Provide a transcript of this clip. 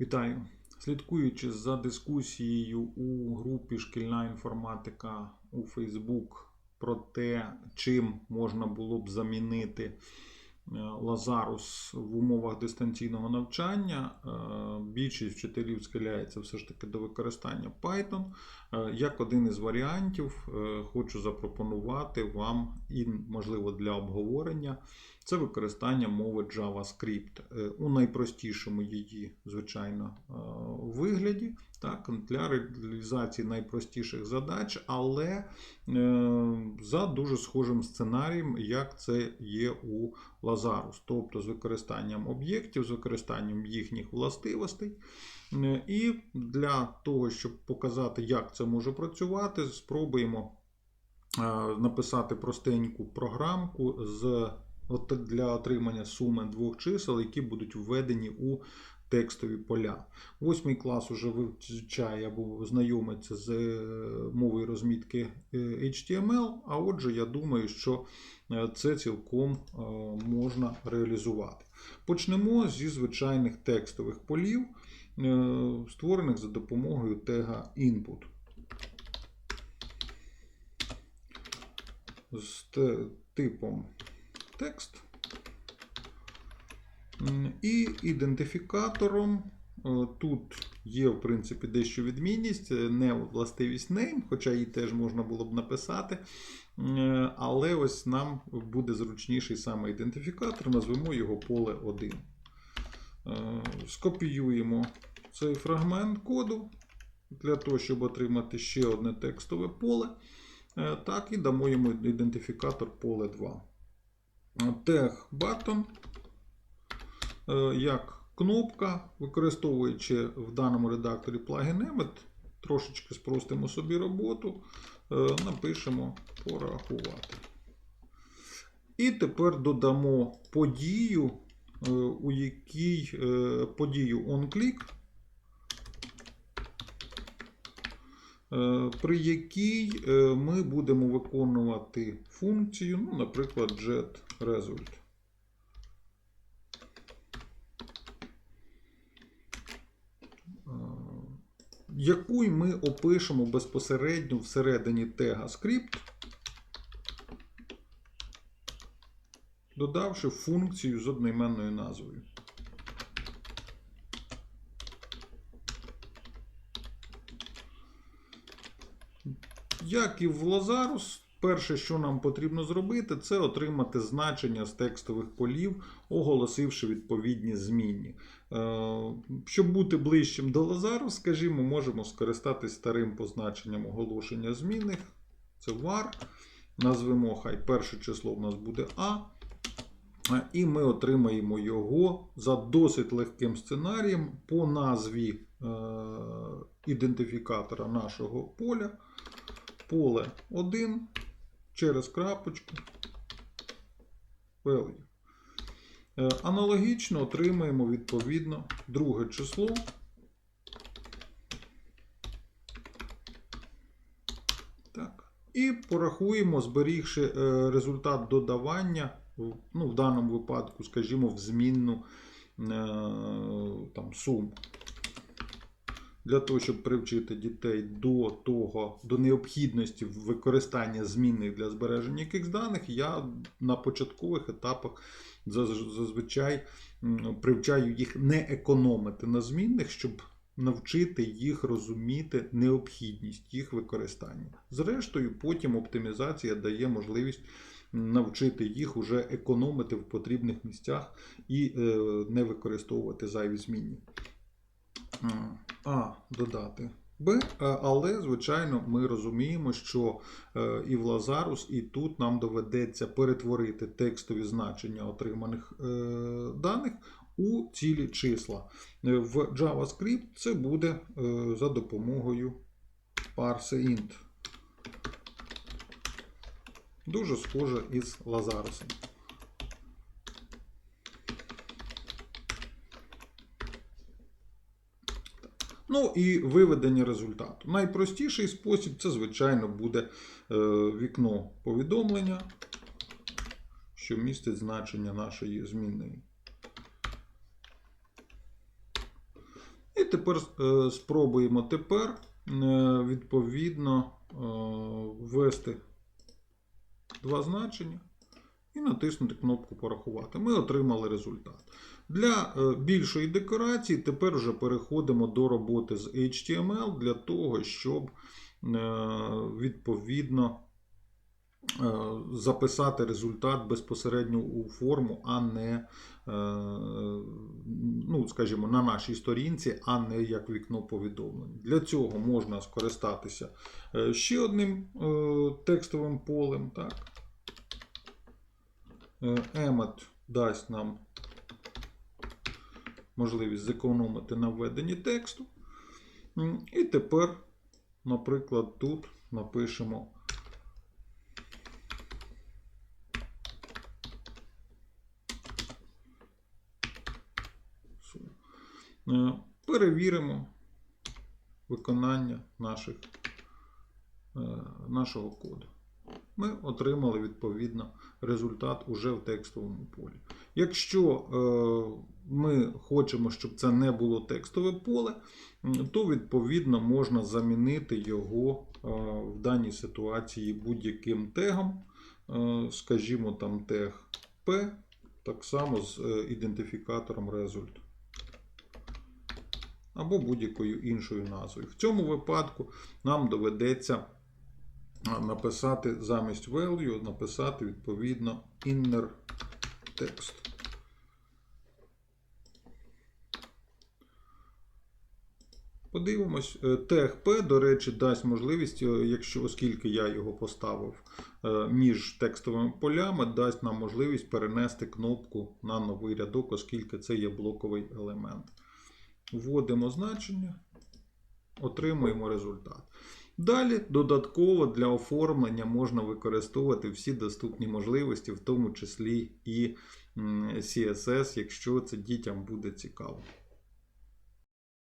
Вітаю! Слідкуючи за дискусією у групі Шкільна інформатика у Facebook про те, чим можна було б замінити е, Лазарус в умовах дистанційного навчання, е, більшість вчителів схиляється все ж таки до використання Python. Е, Як один із варіантів, хочу запропонувати вам і, можливо, для обговорення це використання мови JavaScript е, у найпростішому її, звичайно, е, вигляді, так, для реалізації найпростіших задач, але е, за дуже схожим сценарієм, як це є у Lazarus, тобто з використанням об'єктів, з використанням їхніх властивостей. І для того, щоб показати, як це може працювати, спробуємо написати простеньку програмку з от для отримання суми двох чисел, які будуть введені у текстові поля. Восьмий клас уже вивчає або знайомиться з е, мовою розмітки е, HTML, а отже, я думаю, що е, це цілком можна реалізувати. Почнемо зі звичайних текстових полів, створених за допомогою тега input. З типом текст. І ідентифікатором е, тут є, в принципі, дещо відмінність, е, не властивість name, хоча її теж можна було б написати. Е, Але ось нам буде зручніший саме ідентифікатор, назвемо його поле 1. Е, Скопіюємо цей фрагмент коду для того, щоб отримати ще одне текстове поле. Так, і дамо йому ідентифікатор поле 2 тег button е, як кнопка, використовуючи в даному редакторі плагін Emmet, трошечки спростимо собі роботу, е, напишемо порахувати. І тепер додамо подію, е, у якій подію onClick, при якій ми будемо виконувати функцію, ну, наприклад, getResult. Е, Яку ми опишемо безпосередньо всередині тега script, додавши функцію з одноіменною назвою. Як і в Lazarus, перше, що нам потрібно зробити, це отримати значення з текстових полів, оголосивши відповідні змінні. Е, Щоб бути ближчим до Lazarus, скажімо, можемо скористатись старим позначенням оголошення змінних. Це var. Назвемо хай перше число у нас буде А. Е, І ми отримаємо його за досить легким сценарієм по назві е, ідентифікатора нашого поля. Поле 1 через крапочку value. Е, Аналогічно отримаємо відповідно друге число. Так. І порахуємо, зберігши е, результат додавання, ну, в даному випадку, скажімо, в змінну е, там, суму. Для того, щоб привчити дітей до того, до необхідності використання змінних для збереження якихось даних, я на початкових етапах зазвичай привчаю їх не економити на змінних, щоб навчити їх розуміти необхідність їх використання. Зрештою, потім оптимізація дає можливість навчити їх уже економити в потрібних місцях і е, не використовувати зайві змінні. А, додати Б, але, звичайно, ми розуміємо, що е, і в Lazarus, і тут нам доведеться перетворити текстові значення отриманих е, даних у цілі числа. Е, В JavaScript це буде за допомогою parseInt. Дуже схоже із Lazarus. Ну і виведення результату. Найпростіший спосіб це, звичайно, буде е, вікно повідомлення, що містить значення нашої змінної. І тепер е, спробуємо тепер е, відповідно ввести два значення і натиснути кнопку Порахувати. Ми отримали результат. Для е, більшої декорації тепер вже переходимо до роботи з HTML для того, щоб е, відповідно е, записати результат безпосередньо у форму, а не, ну, скажімо, на нашій сторінці, а не як вікно повідомлень. Для цього можна скористатися ще одним текстовим полем. Так. Е, Emmet дасть нам можливість зекономити на введенні тексту. І тепер, наприклад, тут напишемо Е, перевіримо виконання наших, е, нашого коду. Ми отримали відповідно результат уже в текстовому полі. Якщо е, ми хочемо, щоб це не було текстове поле, то відповідно можна замінити його е, в даній ситуації будь-яким тегом, е, скажімо, там тег P, так само з ідентифікатором result. Або будь-якою іншою назвою. В цьому випадку нам доведеться написати замість value, написати відповідно inner text. Подивимось, Е, до речі, дасть можливість, е, якщо оскільки я його поставив е, між текстовими полями, дасть нам можливість перенести кнопку на новий рядок, оскільки це є блоковий елемент. Вводимо значення, отримуємо результат. Далі додатково для оформлення можна використовувати всі доступні можливості, в тому числі і CSS, якщо це дітям буде цікаво.